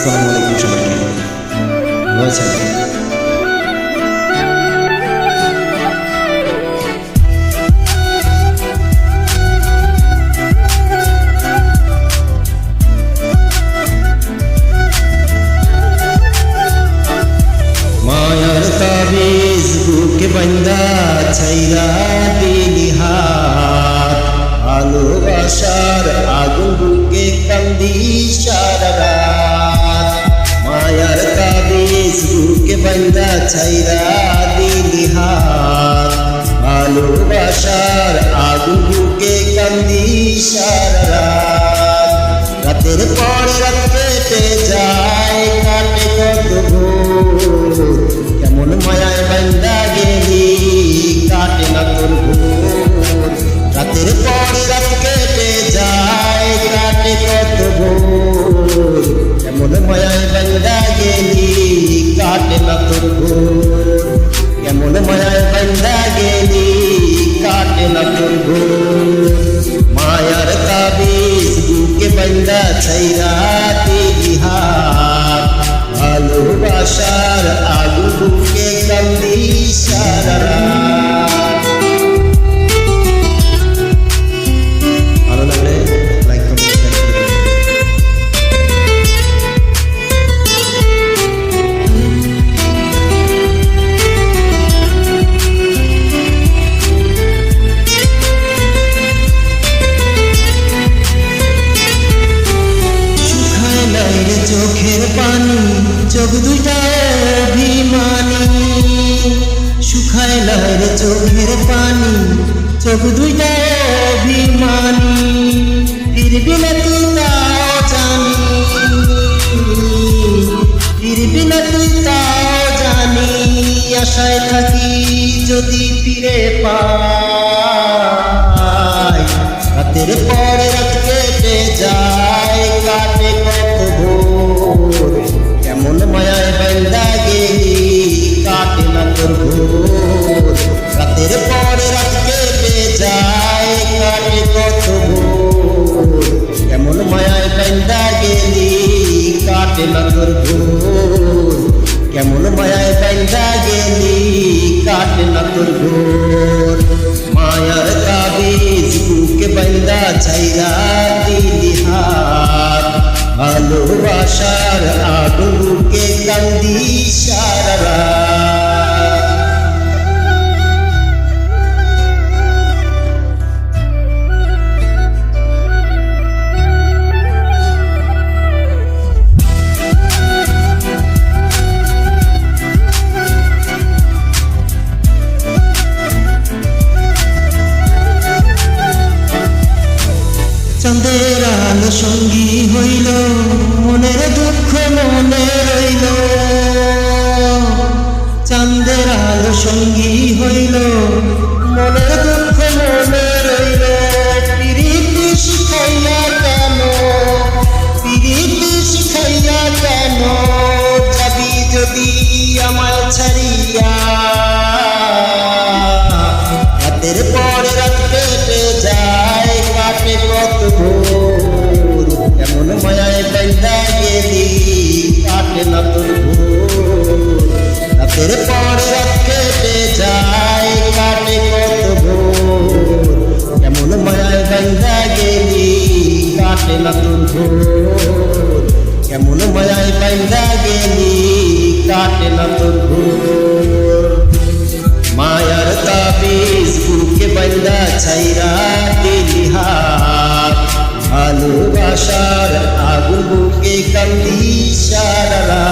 আসসালামু আলাইকুম সবাইকে। ভালো আছেন? বুকে বান্দা ছাইরা দিলি হাত ভালোবাসার আগুন বুকে কান্দি সারা বুকে ছাইরা দিলি হাত ভালোবাসার আগুন বুকে কান্দি সারা রাতের পর রাত কেটে যায়, কাটে কত কেমন মায়ায় বান্দা গেলি, কাটে না তোর রাতের পর রাত কেটে যায়, কাটে কত কেমন মায়ায় বান্দা গেলি কাটে না তোর ভোর কেমন মায়ায় বান্দা গেলি, কাটে না তোর ভোর মায়ার তাবিজ বুকে বান্দা ছাইরা দিলি হাত। ভালোবাসার আলু বুকে সারা শুকায় নাই রে চোখের পানি, চোখ দুইটা অভিমানী। ফিরবি না তুই তাও জানি ফিরবি না তুই তাও জানি আশায় থাকি যদি ফিরে পাই, রাতের পরে রাত কেটে যায়। ভোর, কেমন মায়ায় গেলি, কাটে মায়ার কাবিজ বুকে বান্দা ছাইরা দিলি হাত। ভালোবাসার আগুন বুকে কান্দি সারা চন্দ্রের আলো সঙ্গী হইল, মনের দুঃখ মনে রইল। চাঁদের আলো সঙ্গী হইল, মনের দুঃখ মনে কাটে না তোর ভোর কেমন মায়ায় পাইলা গেলি, কাটে না তোর ভোর মায়ার তাবিজ বুকে বান্দা ছাইরা দিলি হাত। ভালোবাসার আগুন বুকে কান্দি সারা।